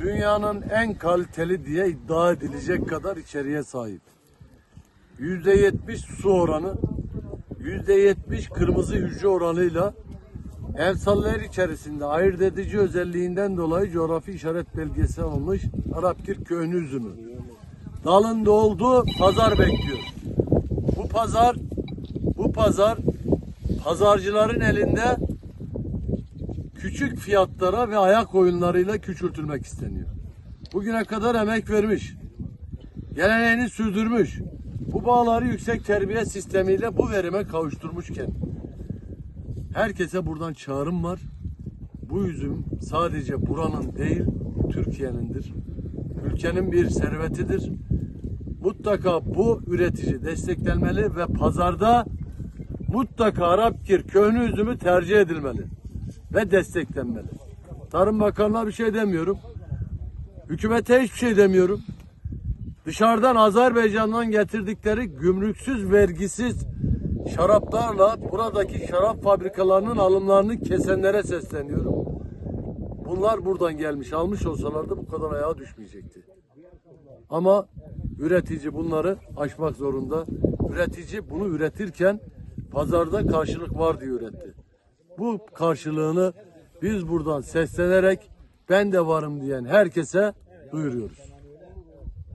dünyanın en kaliteli diye iddia edilecek kadar içeriğe sahip. %70 su oranı, %70 kırmızı hücre oranıyla emsaller içerisinde ayırt edici özelliğinden dolayı coğrafi işaret belgesi almış Arapgir köhnü üzümü. Dalında olduğu pazar bekliyor. Bu pazar bu pazar pazarcıların elinde küçük fiyatlara ve ayak oyunlarıyla küçültülmek isteniyor. Bugüne kadar emek vermiş. Geleneğini sürdürmüş. Bu bağları yüksek terbiye sistemiyle bu verime kavuşturmuşken herkese buradan çağrım var. Bu üzüm sadece buranın değil, Türkiye'nindir. Ülkenin bir servetidir. Mutlaka bu üretici desteklenmeli ve pazarda mutlaka Arapgir köhnü üzümü tercih edilmeli ve desteklenmeli. Tarım Bakanı'na bir şey demiyorum. Hükümete hiçbir şey demiyorum. Dışarıdan Azerbaycan'dan getirdikleri gümrüksüz, vergisiz şaraplarla buradaki şarap fabrikalarının alımlarını kesenlere sesleniyorum. Bunlar buradan gelmiş, almış olsalardı bu kadar ayağa düşmeyecekti. Ama üretici bunları aşmak zorunda. Üretici bunu üretirken pazarda karşılık var diye üretti. Bu karşılığını biz buradan seslenerek ben de varım diyen herkese duyuruyoruz.